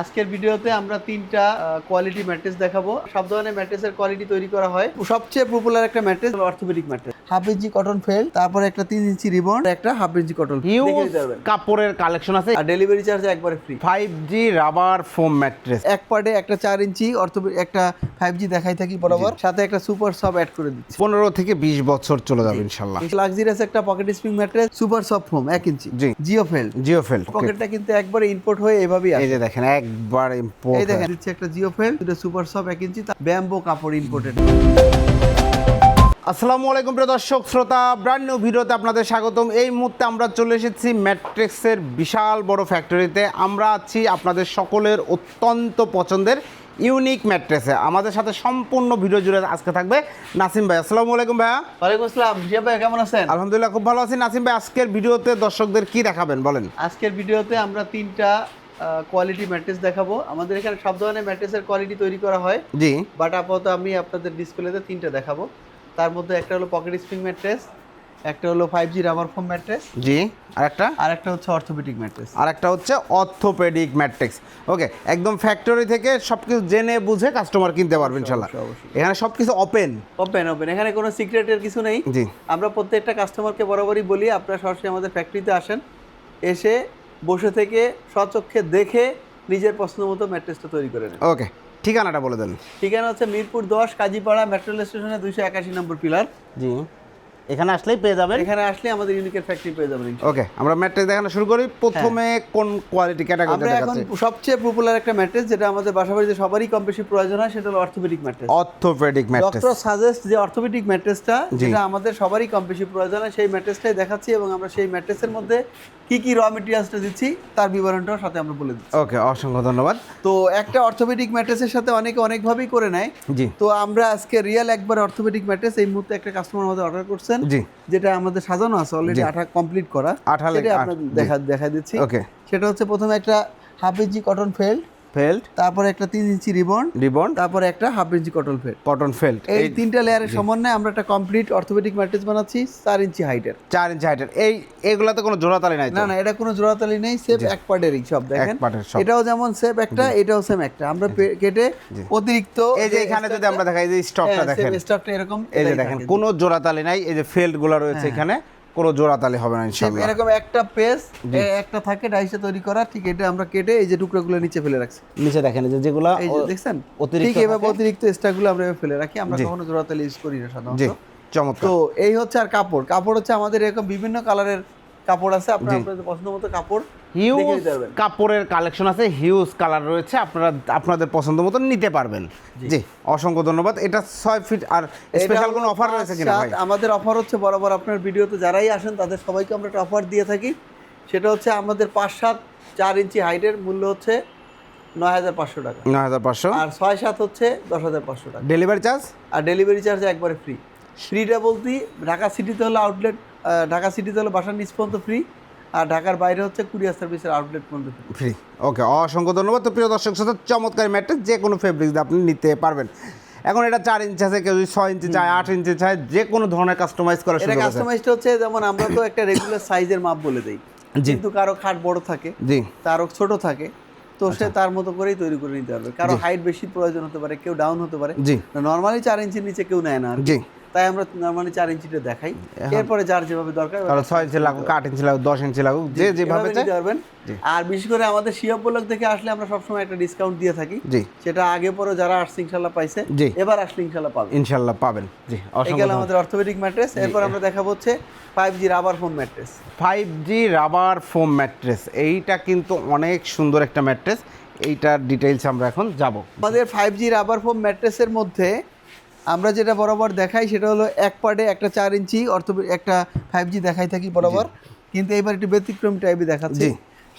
আজকের ভিডিওতে আমরা তিনটা কোয়ালিটি ম্যাট্রেস দেখাবো। সব ধরনের ম্যাট্রেসের কোয়ালিটি তৈরি করা হয়। সবচেয়ে পপুলার একটা mattress orthopaedic mattress. Half inch cotton felt তারপরে একটা তিন ইঞ্চি রিবন একটা হাফ ইঞ্চি কটন কাপড়ের কালেকশন আছে। আর ডেলিভারি চার্জ একবারে free five G rubber foam mattress এক পার্টে একটা চার ইঞ্চি অর্থো একটা ফাইভ জি দেখাই থাকি বরাবর। সাথে একটা সুপার সব অ্যাড করে দিচ্ছি। পনেরো থেকে বিশ বছর চলে যাবে ইনশাল্লাহ। লাক্সারিয়াস একটা pocket spring mattress super soft foam এক ইঞ্চি। জি। জিও ফেল জিও ফেল পকেটটা কিন্তু একবারে ইম্পোর্ট হয়ে এভাবেই এই যে দেখেন একবার এই ইম্পোর্ট দেখেন দিচ্ছি একটা জিও ফেল দুটো সুপার সব এক ইঞ্চি ব্যাম্বো কাপড় ইম্পোর্টেড আসসালামু আলাইকুম প্রিয় দর্শক শ্রোতা ব্র্যান্ড নিউ ভিডিওতে আপনাদের স্বাগতম। এই মুহূর্তে আমরা চলে এসেছি ম্যাট্রিক্সের বিশাল বড় ফ্যাক্টরিতে আমরা আছি আপনাদের সকলের অত্যন্ত পছন্দের ইউনিক ম্যাট্রেসে আমাদের সাথে সম্পূর্ণ ভিডিও জুড়ে আজকে থাকবে নাসিম ভাই। আসসালামু আলাইকুম ভাইয়া। ওয়ালাইকুম আসসালাম। জিয়া ভাই কেমন আছেন? আলহামদুলিল্লাহ খুব ভালো আছি। নাসিম ভাই আজকের ভিডিওতে দর্শকদের কি দেখাবেন বলেন? আজকের ভিডিওতে আমরা তিনটা কোয়ালিটি ম্যাট্রেস দেখাবো। আমাদের এখানে সব ধরনের ম্যাট্রেসের কোয়ালিটি তৈরি করা হয়। জি। বাট আপাতত আমি আপনাদের ডিসপ্লেতে তিনটা দেখাবো। তার মধ্যে একটা হলো পকেট স্প্রিং ম্যাট্রেস একটা হলো five G rubber foam mattress জি আর একটা আর একটা হচ্ছে অর্থোপেডিক ম্যাট্রেস। আর একটা হচ্ছে অর্থোপেডিক ম্যাট্রিক্স ওকে একদম ফ্যাক্টরি থেকে সব কিছু জেনে বুঝে কাস্টমার কিনতে পারবেন ইনশাল্লাহ। এখানে সব কিছু ওপেন ওপেন ওপেন এখানে কোনো সিক্রেটের কিছু নেই। জি। আমরা প্রত্যেকটা কাস্টমারকে বরাবরই বলি আপনারা সরাসরি আমাদের ফ্যাক্টরিতে আসেন এসে বসে থেকে স্বচক্ষে দেখে নিজের পছন্দ মতো ম্যাট্রেসটা তৈরি করে নেন। ওকে ঠিকানাটা বলে দেন। ঠিকানা হচ্ছে মিরপুর দশ কাজীপাড়া মেট্রো রেল স্টেশনে দুইশো একাশি নম্বর পিলার জি। এখানে আসলেই পেয়ে যাবেন। এখানে আসলে আমাদের ইউনিকের ফ্যাক্টরি পেয়ে যাবেন ওকে আমরা ম্যাট্রিক্স দেখানো শুরু করি। প্রথমে কোন কোয়ালিটি ক্যাটাগরি আমরা এখন সবচেয়ে পপুলার একটা ম্যাট্রেস যেটা আমাদের বাসাবাড়িতে সবারই কম বেশি প্রয়োজন হয় সেটা হলো orthopaedic mattress. Orthopaedic mattress doctor suggest যে অর্থোপেডিক ম্যাট্রেসটা যেটা আমাদের সবারই কম বেশি প্রয়োজন হয় সেই ম্যাট্রেসটাই দেখাচ্ছি এবং আমরা সেই ম্যাট্রেসের মধ্যে কি কি র মেটেরিয়ালসটা দিচ্ছি তার বিবরণটাও সাথে আমরা বলে দিচ্ছি। ওকে অসংখ্য ধন্যবাদ। তো একটা অর্থোপেডিক ম্যাট্রেসের সাথে অনেকে অনেকভাবেই করে নেয়। জি। তো আমরা আজকে রিয়েল একবার অর্থোপেডিক ম্যাট্রেস এই মুহূর্তে একটা কাস্টমার আমাদের অর্ডার জি। যেটা আমাদের সাজানো আছে অলরেডি আঠা কমপ্লিট করা। আঠা সেটা আপনাদের দেখা দেখা দিচ্ছি। ওকে। সেটা হচ্ছে প্রথমে একটা half inch cotton felt felt. তারপরে একটা তিন ইঞ্চি রিবন। রিবন। তারপরে একটা half inch cotton felt. Cotton felt. এই তিনটা লেয়ারের সমন্বয়ে আমরা একটা কমপ্লিট অর্থোপেডিক ম্যাট্রেস বানাচ্ছি চার ইঞ্চি হাইটের। চার ইঞ্চি হাইটের। এই এগুলাতে কোনো জোড়াতালি নাই না না এটা কোনো জোড়াতালি নেই সেফ এক পার্টেরই সব দেখেন। এটাও যেমন সেফ একটা এটাও সেম একটা। আমরা কেটে অতিরিক্ত এই যে এখানে যদি আমরা দেখাই যে স্টকটা দেখেন। স্টকটা এরকম এই যে দেখেন। কোনো জোড়াতালি নাই এই যে ফেল্টগুলো রয়েছে এখানে। কোনো জোড়াতালি হবে না ইনশাআল্লাহ। এরকম একটা পেস একটা থাকে ডাইসে তৈরি করা ঠিক এটা আমরা কেটে এই যে টুকরাগুলো নিচে ফেলে রাখছি। নিচে দেখেন যে যেগুলো এই যে দেখছেন? অতিরিক্ত ঠিক এভাবে। অতিরিক্ত এক্সট্রাগুলো আমরা এভাবে ফেলে রাখি আমরা কখনো জোড়াতালি ইউজ করি না সাধারণত। চমৎকার। তো এই হচ্ছে আর কাপড়। কাপড় হচ্ছে আমাদের এরকম বিভিন্ন কালারের কাপড় আছে আপনার আপনাদের পছন্দ মতো কাপড়। হিউজ কাপড়ের কালেকশন আছে হিউজ কালার রয়েছে আপনারা আপনাদের পছন্দ মতো নিতে পারবেন। জি। অসংখ্য ধন্যবাদ। এটা ছয় ফিট আর স্পেশাল কোনো অফার রয়েছে কিনা ভাই? আমাদের অফার হচ্ছে বরাবর আপনার ভিডিওতে যারাই আসেন তাদের সবাইকে আমরা একটা অফার দিয়ে থাকি। সেটা হচ্ছে আমাদের পাঁচ সাত চার ইঞ্চি হাইটের মূল্য হচ্ছে নয় হাজার পাঁচশো টাকা। নয় হাজার পাঁচশো? আর ছয় সাত হচ্ছে দশ হাজার পাঁচশো টাকা। ডেলিভারি চার্জ আর ডেলিভারি চার্জ একবারে ফ্রি ফ্রিটা বলতে ঢাকা সিটিতে হলো আউটলেট ঢাকা সিটিতে হলো বাসার নিচ পর্যন্ত ফ্রি আর ঢাকার বাইরে হচ্ছে কুরিয়ার সার্ভিসের আউটলেট পর্যন্ত ফ্রি ওকে অসংখ্য ধন্যবাদ। তো প্রিয় দর্শক সাথে চমৎকার ম্যাট্রেস যে কোনো ফেব্রিক আপনি নিতে পারবেন। এখন এটা চার ইঞ্চি আছে কেউ ছয় ইঞ্চি চায় আট ইঞ্চি চায় যে কোনো ধরনের কাস্টমাইজ করার এটা কাস্টমাইজটা হচ্ছে যেমন আমরা তো একটা রেগুলার সাইজের মাপ বলে দেই। কিন্তু কারও খাট বড় থাকে জি। তারও ছোট থাকে তো আচ্ছা। সে তার মতো করেই তৈরি করে নিতে পারবে। কারও হাইট বেশি প্রয়োজন হতে পারে কেউ ডাউন হতে পারে। জি। নর্মালি চার ইঞ্চির নিচে কেউ নেয় না আর জি। তাই আমরা নর্মালি চার ইঞ্চিটা দেখাই। এরপরে যার যেভাবে দরকার ছয় ইঞ্চি লাগুক আট ইঞ্চি লাগুক দশ ইঞ্চি লাগুক যে যেভাবে নিতে পারবেন আর বিশেষ করে আমাদের শিয়া ব্লক থেকে আসলে আমরা সবসময় একটা ডিসকাউন্ট দিয়ে থাকি। সেটা আগে পরে যারা আসছে ইনশাল্লাহ পাইছে। এবার আসলে ইনশাল্লাহ পাবে। ইনশাল্লাহ পাবেন। জি গেল আমাদের অর্থোপেডিক ম্যাট্রেস এরপর আমরা দেখাবো হচ্ছে five G rubber foam mattress five G rubber foam mattress এইটা কিন্তু অনেক সুন্দর একটা ম্যাট্রেস এইটার ডিটেইলস আমরা এখন যাব। আমাদের ফাইভ জি রাবার ফোম ম্যাট্রেসের মধ্যে আমরা যেটা বরাবর দেখাই সেটা হলো এক পার্টে একটা চার ইঞ্চি অর্থ একটা ফাইভ জি দেখাই থাকি বরাবর। কিন্তু এবার একটু ব্যতিক্রম টাইপে দেখাচ্ছি।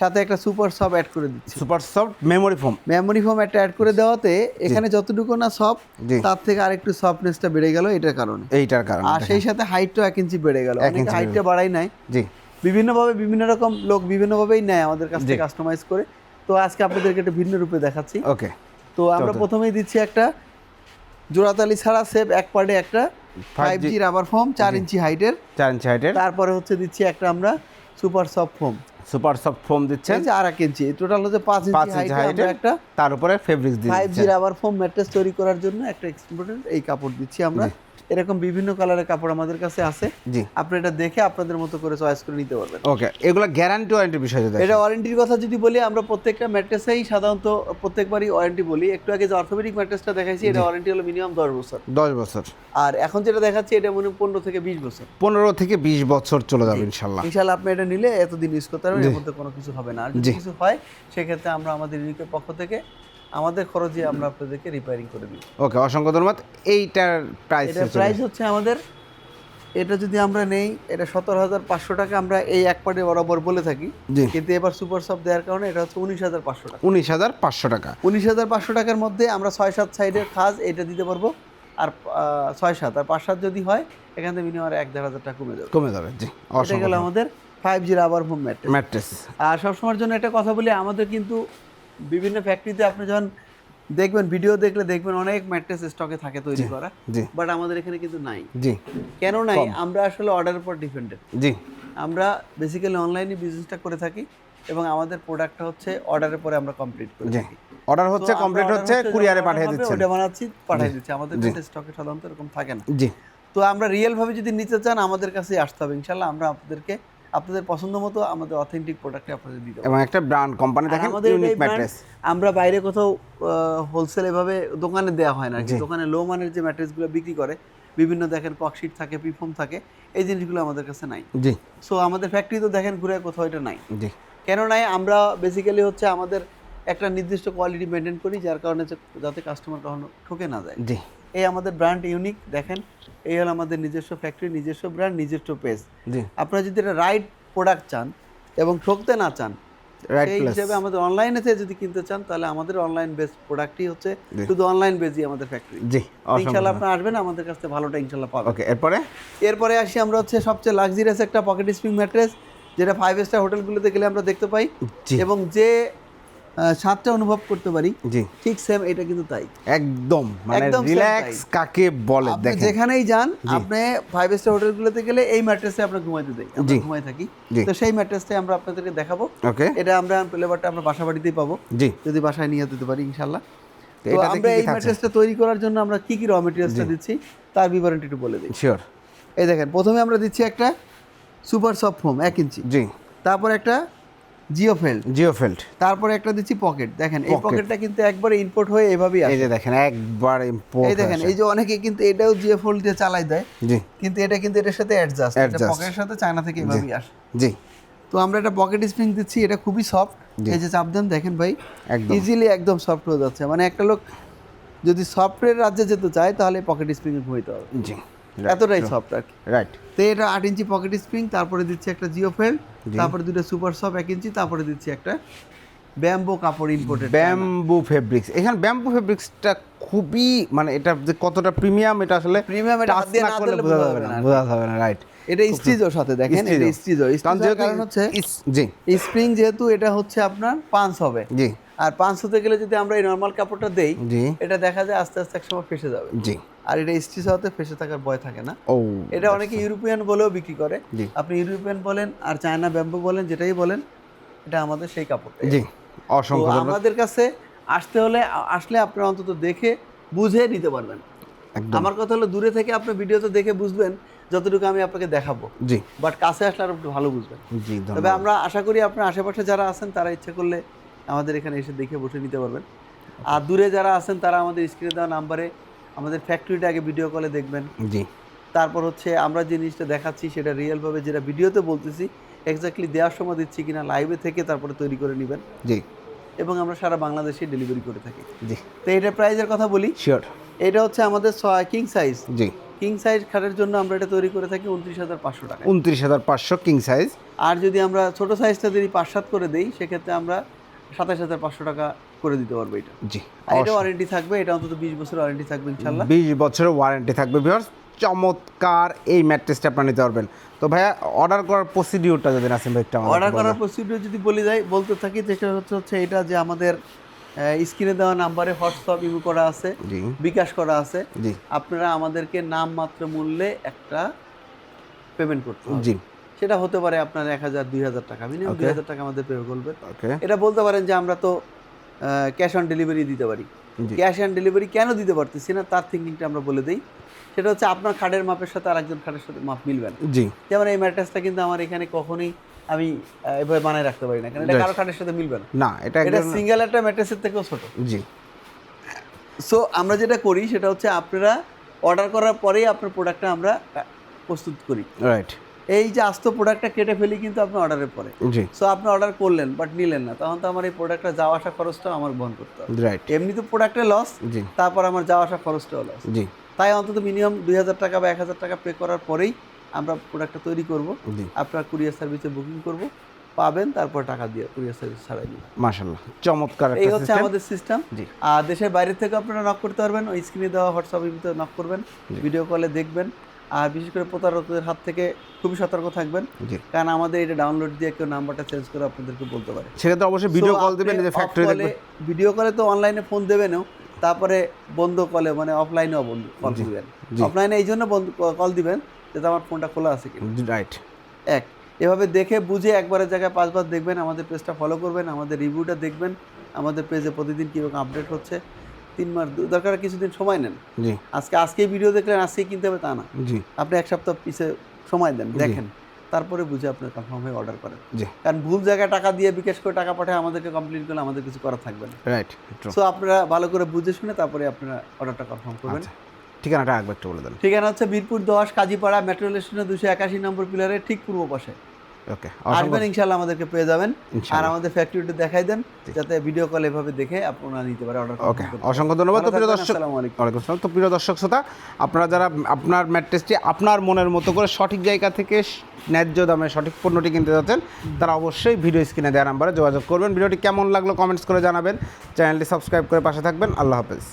সাথে একটা সুপার সব অ্যাড করে দিচ্ছি। Super soft memory foam memory foam একটা অ্যাড করে দেওয়াতে এখানে যতটুকু না সফট তার থেকে আরেকটু সফটনেসটা বেড়ে গেল এটার কারণে। এইটার কারণে আর সেই সাথে হাইটটাও এক ইঞ্চি বেড়ে গেল। অনেকে হাইটটা বাড়াই নাই। জি। বিভিন্নভাবে বিভিন্ন রকম লোক বিভিন্নভাবেই নেয় আমাদের কাছ থেকে কাস্টমাইজ করে। তো আজকে আপনাদেরকে একটা ভিন্ন রূপে দেখাচ্ছি। ওকে তো আমরা প্রথমেই দিচ্ছি একটা জোড়াতালি ছাড়া সেভ এক পার্টে একটা ফাইভ 5G জি রাবার ফোম চার ইঞ্চি হাইটের চার ইঞ্চি হাইটের তারপরে হচ্ছে দিচ্ছি একটা আমরা super soft foam super soft foam দিচ্ছেন। যে আর এক ইঞ্চি টোটাল হচ্ছে পাঁচ ইঞ্চি ইঞ্চি হাইটে হাইটে আমরা একটা তার উপরে ফেব্রিক্স দিচ্ছি five G rubber foam mattress তৈরি করার জন্য একটা এক্সপোর্টেড এই কাপড় দিচ্ছি আমরা। এরকম বিভিন্ন কালারের কাপড় আমাদের কাছে আছে। জি। আপনি এটা দেখে আপনাদের মতো করে চয়েস করে নিতে পারবেন। ওকে এগুলো গ্যারান্টি ওয়ারেন্টির বিষয় যদি এটা ওয়ারেন্টির কথা যদি বলি আমরা প্রত্যেকটা ম্যাট্রেসেই সাধারণত প্রত্যেকবারই ওয়ারেন্টি বলি। একটু আগে যে অর্থোপেডিক ম্যাট্রেসটা দেখাইছি এটা ওয়ারেন্টি হলো মিনিমাম দশ বছর। দশ বছর। আর এখন যেটা দেখাচ্ছি এটা মনে পনেরো থেকে বিশ বছর। পনেরো থেকে বিশ বছর চলে যাবে ইনশাল্লাহ। ইনশাল্লাহ আপনি এটা নিলে এতদিন ইউজ করতে পারবেন এর মধ্যে কোনো কিছু হবে না। আর যদি কিছু হয় সেক্ষেত্রে আমরা আমাদের ইউনিকের পক্ষ থেকে আমাদের খরচে আমরা আপনাদেরকে রিপেয়ারিং করে দিই। ওকে অসংখ্য ধন্যবাদ। এইটার প্রাইস প্রাইস হচ্ছে আমাদের এটা যদি আমরা নেই এটা সতেরো হাজার পাঁচশো টাকা আমরা এই এক পার্টে বরাবর বলে থাকি। কিন্তু এবার সুপার সব দেওয়ার কারণে এটা হচ্ছে উনিশ হাজার পাঁচশো টাকা। উনিশ হাজার পাঁচশো টাকা। উনিশ হাজার পাঁচশো টাকার মধ্যে আমরা ছয় সাত সাইডের খাজ এটা দিতে পারব। আর ছয় সাত আর পাঁচ সাত যদি হয় এখান থেকে মিনিমাম এক দেড় হাজার টাকা কমে যাবে। কমে যাবে জি এটা গেল আমাদের five G rubber home mat mattress আর সবসময়ের জন্য একটা কথা বলি আমাদের কিন্তু বিভিন্ন ফ্যাক্টরিতে আপনি যখন দেখবেন ভিডিও দেখলে দেখবেন অনেক ম্যাট্রেস স্টকে থাকে তৈরি করা। বাট আমাদের এখানে কিন্তু নাই। জি। কেন নাই? আমরা আসলে অর্ডারের উপর ডিপেন্ডেন্ট জি। আমরা বেসিক্যালি অনলাইনে বিজনেসটা করে থাকি এবং আমাদের প্রোডাক্টটা হচ্ছে অর্ডারের পরে আমরা কমপ্লিট করে অর্ডার হচ্ছে কমপ্লিট হচ্ছে কুরিয়ারে পাঠিয়ে হবে, দিচ্ছেন। ওটা বানাচ্ছি পাঠিয়ে দিচ্ছি। আমাদের কাছে স্টকে সাধারণত এরকম থাকে না। জি। তো আমরা রিয়েল ভাবে যদি নিতে চান আমাদের কাছে আসতে হবে। ইনশাল্লাহ আমরা আপনাদেরকে আপনাদের পছন্দ মতো আমাদের অথেন্টিক প্রোডাক্টে আপনাদের দিতে এবং একটা ব্র্যান্ড কোম্পানি দেখেন আমাদের ইউনিক ম্যাট্রেস আমরা বাইরে কোথাও হোলসেল এভাবে দোকানে দেওয়া হয় না দোকানে লো মানের যে ম্যাট্রেসগুলো বিক্রি করে বিভিন্ন দেখেন ককশিট থাকে পিফোম থাকে এই জিনিসগুলো আমাদের কাছে নাই। জি। সো আমাদের ফ্যাক্টরি তো দেখেন ঘুরে কোথাও এটা নাই। জি। কেন নাই? আমরা বেসিক্যালি হচ্ছে আমাদের একটা নির্দিষ্ট কোয়ালিটি মেনটেন করি যার কারণে যাতে কাস্টমার কখনো ঠকে না যায়। জি। এই আমাদের ব্র্যান্ড ইউনিক দেখেন এই হলো আমাদের নিজস্ব ফ্যাক্টরি নিজস্ব ব্র্যান্ড নিজস্ব পেজ আপনারা যদি এটা রাইট প্রোডাক্ট চান এবং ঠকতে না চান সেই হিসেবে আমাদের অনলাইনে থেকে যদি কিনতে চান তাহলে আমাদের অনলাইন বেস প্রোডাক্টই হচ্ছে শুধু অনলাইন বেজই আমাদের ফ্যাক্টরি জি আপনারা আসবেন আমাদের কাছ ভালোটা ইনশাল্লাহ পাবেন। ওকে এরপরে? এরপরে আসি আমরা হচ্ছে সবচেয়ে লাক্সারিয়াস একটা পকেট স্প্রিং ম্যাট্রেস যেটা ফাইভ স্টার হোটেলগুলোতে গেলে আমরা দেখতে পাই। এবং যে স্বাদটা অনুভব করতে পারি। জি। ঠিক সেম এটা কিন্তু তাই। একদম মানে রিল্যাক্স কাকে বলে আপনি দেখেন। যেখানেই যান আপনি ফাইভ স্টার হোটেলগুলোতে গেলে এই ম্যাট্রেসে আমরা ঘুমাইতে দেই আমরা ঘুমাই থাকি। তো সেই ম্যাট্রেসটাই আমরা আপনাদেরকে দেখাবো। ওকে। এটা আমরা ফ্লেভারটা আমরা বাসা বাড়িতেই পাবো। জি। যদি বাসায় নিয়ে যেতে পারি ইনশাল্লাহ। তো আমরা এই? ম্যাট্রেসটা তৈরি করার জন্য আমরা কি কি র মেটেরিয়ালসটা দিচ্ছি তার বিবরণটি একটু বলে দিই। শিওর এই দেখেন প্রথমে আমরা দিচ্ছি একটা সুপার সফট ফোম এক ইঞ্চি। জি। তারপর একটা জিও ফেল্ড জিও তারপরে একটা দিচ্ছি পকেট। দেখেন এই পকেটটা কিন্তু একবারে ইম্পোর্ট হয়ে এভাবেই এই যে দেখেন একবার ইম্পোর্ট এই দেখেন এই যে অনেকে কিন্তু এটাও জিও ফোল্ড দিয়ে চালাই দেয়। জি। কিন্তু এটা কিন্তু এটার সাথে অ্যাডজাস্ট এটা পকেটের সাথে চায়না থেকে এভাবেই আসে। জি। তো আমরা একটা পকেট স্প্রিং দিচ্ছি এটা খুবই সফট এই যে চাপ দেন দেখেন ভাই একদম। ইজিলি একদম সফট হয়ে যাচ্ছে। মানে একটা লোক যদি সফটওয়্যার রাজ্যে যেতে চায় তাহলে পকেট স্প্রিং ঘুমাইতে হবে। জি। এতটাই সফট আর কি। রাইট তো এটা আট ইঞ্চি পকেট স্প্রিং তারপরে দিচ্ছি একটা জিও ফেল তারপরে দুটো সুপার সফট এক ইঞ্চি তারপরে দিচ্ছি একটা ব্যাম্বো কাপড় ইম্পোর্টেড ব্যাম্বু ফেব্রিক্স এখানে ব্যাম্বু ফেব্রিক্সটা খুবই মানে এটা যে কতটা প্রিমিয়াম এটা আসলে প্রিমিয়াম এটা হাত দিয়ে না করলে বোঝা যাবে না। বোঝা যাবে না রাইট এটা স্টিজোর সাথে দেখেন এটা স্টিজো কারণ হচ্ছে জি। স্প্রিং যেহেতু এটা হচ্ছে আপনার পাঁচ হবে। জি। আর পাঁচ হতে গেলে যদি আমরা এই নর্মাল কাপড়টা দেই জি। এটা দেখা যায় আস্তে আস্তে একসময় ফেসে যাবে। জি। আর এটা স্টিচ হতে ফেসে থাকার ভয় থাকে না। এটা অনেকে ইউরোপিয়ান বলেও বিক্রি করে। আপনি ইউরোপিয়ান বলেন আর চায়না ব্যাম্বু বলেন যেটাই বলেন এটা আমাদের সেই কাপড়। জি অসংখ্য আমাদের কাছে আসতে হলে আসলে আপনারা অন্তত দেখে বুঝে নিতে পারবেন। আমার কথা হলো দূরে থেকে আপনি ভিডিওতে দেখে বুঝবেন যতটুকু আমি আপনাকে দেখাবো। জি। বাট কাছে আসলে আরও ভালো বুঝবেন। জি তবে আমরা আশা করি আপনার আশেপাশে যারা আছেন তারা ইচ্ছা করলে আমাদের এখানে এসে দেখে বসে নিতে পারবেন। আর দূরে যারা আছেন তারা আমাদের স্ক্রিনে দেওয়া নাম্বারে আমাদের ফ্যাক্টরিটা আগে ভিডিও কলে দেখবেন। জি। তারপর হচ্ছে আমরা যে জিনিসটা দেখাচ্ছি সেটা রিয়েলভাবে যেটা ভিডিওতে বলতেছি এক্স্যাক্টলি দেওয়ার সময় দিচ্ছি কিনা লাইভে থেকে তারপরে তৈরি করে নেবেন। জি। এবং আমরা সারা বাংলাদেশে ডেলিভারি করে থাকি। জি। তো এটা প্রাইজের কথা বলি। শিওর এটা হচ্ছে আমাদের কিং সাইজ জি। কিং সাইজ খাটের জন্য আমরা এটা তৈরি করে থাকি উনত্রিশ হাজার পাঁচশো টাকা উনত্রিশ হাজার পাঁচশো কিং সাইজ আর যদি আমরা ছোট সাইজটা যদি পাঁচ সাত করে দিই সেক্ষেত্রে আমরা সাতাশ হাজার পাঁচশো টাকা করে দিতে পারব এটা। জি এটা ওয়ারেন্টি থাকবে এটা অন্তত বিশ বছর ওয়ারেন্টি থাকবে ইনশাল্লাহ বিশ বছরের ওয়ারেন্টি থাকবে ভিউয়ার্স চমৎকার এই ম্যাট্রেসটা আপনারা নিতে পারবেন। তো ভাইয়া অর্ডার করার প্রসিডিউরটা যদি নাসিম ভাই একটু অর্ডার করার প্রসিডিউর যদি বলে যাই বলতে থাকি যেটা হচ্ছে হচ্ছে এটা যে আমাদের স্ক্রিনে দেওয়া নাম্বারে হোয়াটসঅ্যাপ ইমো করা আছে জি। বিকাশ করা আছে। জি। আপনারা আমাদেরকে নামমাত্র মূল্যে একটা পেমেন্ট করতে হবে। জি। সেটা হতে পারে আপনার এক হাজার দুই হাজার টাকা মিনিমাম দুই হাজার টাকা আমাদের পে করবেন এটা বলতে পারেন যে আমরা তো ক্যাশ অন ডেলিভারি দিতে পারি। ক্যাশ অন ডেলিভারি কেন দিতে পারতেছি না তার থিঙ্কিংটা আমরা বলে দিই। সেটা হচ্ছে আপনার খাটের মাপের সাথে আরেকজন খাটের সাথে মাপ মিলবে না। জি। যেমন এই ম্যাট্রেসটা কিন্তু আমার এখানে কখনোই আমি এভাবে বানায় রাখতে পারি না কারণ এটা কারও খাটের সাথে মিলবে না। না এটা এটা সিঙ্গেল একটা ম্যাট্রেসের থেকেও ছোট। জি। সো আমরা যেটা করি সেটা হচ্ছে আপনারা অর্ডার করার পরেই আপনার প্রোডাক্টটা আমরা প্রস্তুত করি। রাইট এই যে আস্ত প্রোডাক্টটা কেটে ফেলি কিন্তু আপনি অর্ডারের পরে সো আপনি অর্ডার করলেন বাট নিলেন না। তখন তো আমার এই প্রোডাক্টটা যাওয়া আসা খরচটাও আমার বহন করতে হবে। রাইট এমনি তো প্রোডাক্টের লস জি। তারপর আমার যাওয়া আসা খরচটাও লস জি। তাই অন্তত মিনিমাম দুই হাজার টাকা বা এক হাজার টাকা পে করার পরেই আমরা প্রোডাক্টটা তৈরি করব। জি। আপনার কুরিয়ার সার্ভিসে বুকিং করব পাবেন তারপর টাকা দিয়ে কুরিয়ার সার্ভিস ছাড়াই নিন মাশাল্লাহ চমৎকার এই হচ্ছে আমাদের সিস্টেম জি। আর দেশের বাইরে থেকে আপনারা নক করতে পারবেন। ওই স্ক্রিনে দেওয়া হোয়াটসঅ্যাপের ভিতরে নক করবেন। ভিডিও কলে দেখবেন। আর বিশেষ করে প্রতারকদের হাত থেকে খুবই সতর্ক থাকবেন। কারণ আমাদের এটা ডাউনলোড দিয়ে কেউ নাম্বারটা চেঞ্জ করে আপনাদেরকে বলতে পারে। সেক্ষেত্রে অবশ্যই ভিডিও কল দিবেন যে ফ্যাক্টরি দেখবেন। ভিডিও কলে তো অনলাইনে ফোন দেবেনও তারপরে বন্ধ কলে মানে অফলাইনেও বন্ধ কল দিবেন। অফলাইনে এই জন্য বন্ধ কল দিবেন যাতে আমার ফোনটা খোলা আছে কিনা। রাইট এক এভাবে দেখে বুঝে একবারের জায়গায় পাঁচবার দেখবেন আমাদের পেজটা ফলো করবেন আমাদের রিভিউটা দেখবেন আমাদের পেজে প্রতিদিন কীরকম আপডেট হচ্ছে। তিন মাস দু- দরকার কিছুদিন সময় নেন। জি। আজকে আজকেই ভিডিও দেখলেন আজকে কিনতে হবে তা না। জি। আপনি এক সপ্তাহ পিছে সময় দেন দেখেন। তারপরে বুঝে আপনি কনফার্ম হয়ে অর্ডার করেন। কারণ ভুল জায়গায় টাকা দিয়ে বিকাশ করে টাকা পাঠায় আমাদেরকে কমপ্লিট করলে আমাদের কিছু করার থাকবে না। রাইট সো আপনারা ভালো করে বুঝে শুনে তারপরে আপনারা অর্ডারটা কনফার্ম করবেন। আচ্ছা। ঠিকানাটা একবার একটু বলে দেন। ঠিকানা হচ্ছে বীরপুর দশ কাজীপাড়া মেট্রো স্টেশনের দুশো একাশি নম্বর পিলারের ঠিক পূর্ব পাশে। ওকে আসবেন ইনশাল্লাহ আমাদেরকে পেয়ে যাবেন। আর আমাদের ফ্যাক্টরিটা দেখাই দেন যাতে ভিডিও কল এভাবে দেখে আপনারা নিতে পারে অর্ডার ওকে অসংখ্য ধন্যবাদ। তো প্রিয় দর্শক ওয়ালাইকুম আসসালাম। তো প্রিয় দর্শক শ্রোতা আপনারা যারা আপনার ম্যাট্রেসটি আপনার মনের মতো করে সঠিক জায়গা থেকে ন্যায্য দামে সঠিক পণ্যটি কিনতে যাচ্ছেন তারা অবশ্যই ভিডিও স্ক্রিনে দেওয়া নাম্বারে যোগাযোগ করবেন। ভিডিওটি কেমন লাগল কমেন্টস করে জানাবেন। চ্যানেলটি সাবস্ক্রাইব করে পাশে থাকবেন। আল্লাহ হাফেজ।